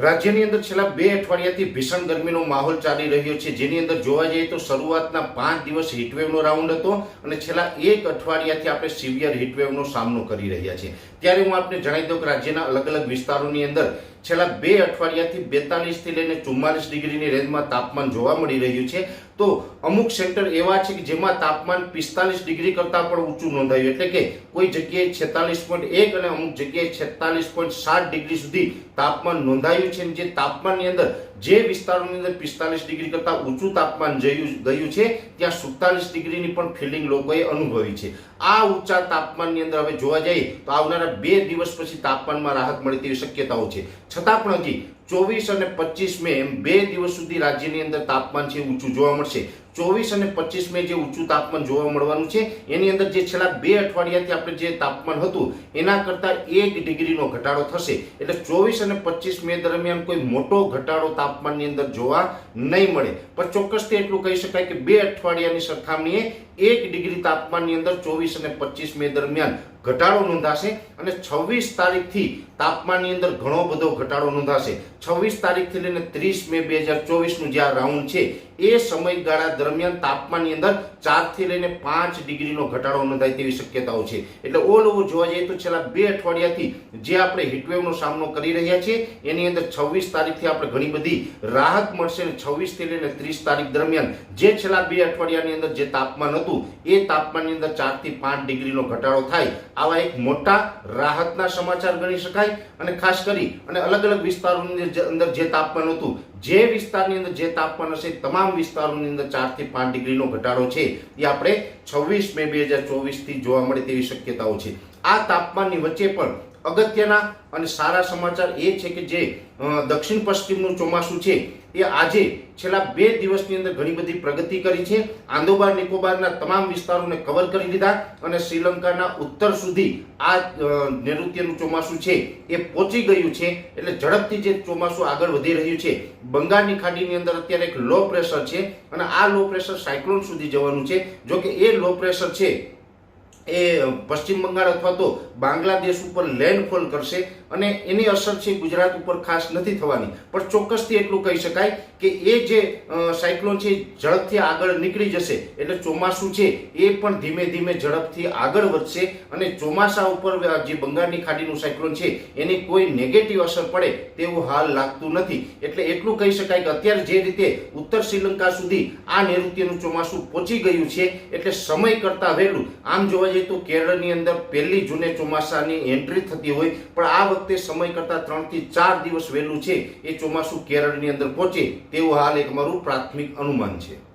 રાજ્યની અંદર છેલ્લા બે અઠવાડિયાથી ભીષણ ગરમીનો માહોલ ચાલી રહ્યો છે. જેની અંદર જોવા જઈએ તો શરૂઆતના પાંચ દિવસ હીટવેવનો રાઉન્ડ હતો અને છેલ્લા એક અઠવાડિયાથી આપણે સિવિયર હીટવેવનો સામનો કરી રહ્યા છીએ. ત્યારે હું આપને જણાવી દઉં કે રાજ્યના અલગ અલગ વિસ્તારોની અંદર છેલ્લા બે અઠવાડિયાથી બેતાલીસથી લઈને ચુમ્માલીસ ડિગ્રીની રેન્જમાં તાપમાન જોવા મળી રહ્યું છે. તો અમુક સેન્ટર એવા છે કે જેમાં તાપમાન પિસ્તાલીસ ડિગ્રી કરતાં પણ ઊંચું નોંધાયું. એટલે કે કોઈ જગ્યાએ છેતાલીસ પોઈન્ટ એક અને અમુક જગ્યાએ છેતાલીસ પોઈન્ટ સાત ડિગ્રી સુધી તાપમાન નોંધાયું છે. જે તાપમાનની અંદર જે વિસ્તારોની અંદર પિસ્તાલીસ ડિગ્રી કરતાં ઊંચું તાપમાન ગયું છે, ત્યાં સુડતાલીસ ડિગ્રીની પણ ફિલિંગ લોકોએ અનુભવી છે. આ ઊંચા તાપમાનની અંદર હવે જોવા જઈએ, તો આવનારા બે દિવસ પછી તાપમાનમાં રાહત મળે તેવી શક્યતાઓ છે. છતાં પણ હજી ચોવીસ અને પચીસ મે એમ બે દિવસ સુધી રાજ્યની અંદર તાપમાન છે ઊંચું જોવા મળશે. ચોવીસ અને પચીસ મે જે ઊંચું તાપમાન જોવા મળવાનું છે, એની અંદર જે છેલ્લા બે અઠવાડિયાથી આપણે જે તાપમાન હતું, એના કરતાં એક ડિગ્રીનો ઘટાડો થશે. એટલે ચોવીસ અને પચીસ મે દરમિયાન કોઈ મોટો ઘટાડો તાપમાનની અંદર જોવા નહીં મળે. પણ ચોક્કસથી એટલું કહી શકાય કે બે અઠવાડિયાની સરખામણીએ એક ડિગ્રી તાપમાનની અંદર ચોવીસ અને પચીસ મે દરમિયાન ઘટાડો નોંધાશે અને છવ્વીસ તારીખથી તાપમાનની અંદર ઘણો બધો ઘટાડો નોંધાશે. છવ્વીસ તારીખથી લઈને ત્રીસ મે બે હજાર ચોવીસનું જે આ રાઉન્ડ છે, એ સમયગાળા દરમિયાન તાપમાનની અંદર ચારથી લઈને પાંચ ડિગ્રીનો ઘટાડો નોંધાય તેવી શક્યતાઓ છે. એટલે ઓલ ઓવર જોવા જઈએ તો છેલ્લા બે અઠવાડિયાથી જે આપણે હીટવેવનો સામનો કરી રહ્યા છીએ, એની અંદર છવ્વીસ તારીખથી આપણે ઘણી બધી રાહત મળશે અને છવ્વીસથી લઈને ત્રીસ તારીખ દરમિયાન જે છેલ્લા બે અઠવાડિયાની અંદર જે તાપમાન હતું, એ તાપમાનની અંદર ચારથી પાંચ ડિગ્રીનો ઘટાડો થાય. આવા એક મોટા રાહતના સમાચાર ગણી શકાય અને ખાસ કરી અને અલગ અલગ વિસ્તારોની અંદર જે તાપમાન હતું, જે વિસ્તારની અંદર જે તાપમાન હશે, તમામ વિસ્તારોની અંદર ચારથી પાંચ ડિગ્રીનો ઘટાડો છે, એ આપણે છવ્વીસ મે બે હજાર ચોવીસથી જોવા મળે તેવી શક્યતાઓ છે. આ તાપમાનની વચ્ચે પણ અગત્યના અને સારા સમાચાર એ છે કે જે દક્ષિણ પશ્ચિમનું ચોમાસું છે, એ આજે છેલ્લા બે દિવસની અંદર ઘણી બધી પ્રગતિ કરી છે. આંદોબાર, નિકોબારના તમામ વિસ્તારોને કવર કરી લીધા અને શ્રીલંકાના ઉત્તર સુધી આ નૈઋત્યનું ચોમાસું છે એ પહોંચી ગયું છે. એટલે ઝડપથી જે ચોમાસું આગળ વધી રહ્યું છે, બંગાળની ખાડીની અંદર અત્યારે એક લો પ્રેશર છે અને આ લો પ્રેશર સાયક્લોન સુધી જવાનું છે. જો કે એ લો પ્રેશર છે એ પશ્ચિમ બંગાળ અથવા તો બાંગ્લાદેશ ઉપર લેન્ડફોલ કરશે અને એની અસર છે ગુજરાત ઉપર ખાસ નથી થવાની. પણ ચોક્કસથી એટલું કહી શકાય કે એ જે સાયક્લોન છે ઝડપથી આગળ નીકળી જશે. એટલે ચોમાસું છે એ પણ ધીમે ધીમે ઝડપથી આગળ વધશે અને ચોમાસા ઉપર જે બંગાળની ખાડીનું સાયક્લોન છે એની કોઈ નેગેટિવ અસર પડે તેવું હાલ લાગતું નથી. એટલે એટલું કહી શકાય કે અત્યારે જે રીતે ઉત્તર શ્રીલંકા સુધી આ નૈઋત્યનું ચોમાસું પહોંચી ગયું છે, એટલે સમય કરતાં વહેલું. આમ જોવા જઈએ કેરળની અંદર પહેલી જૂને ચોમાસાની એન્ટ્રી થતી હોય, પણ આ વખતે સમય કરતાં ત્રણથી ચાર દિવસ વહેલું છે. એ ચોમાસું કેરળની અંદર પહોંચે, તેવું હાલ એક મારું પ્રાથમિક અનુમાન છે.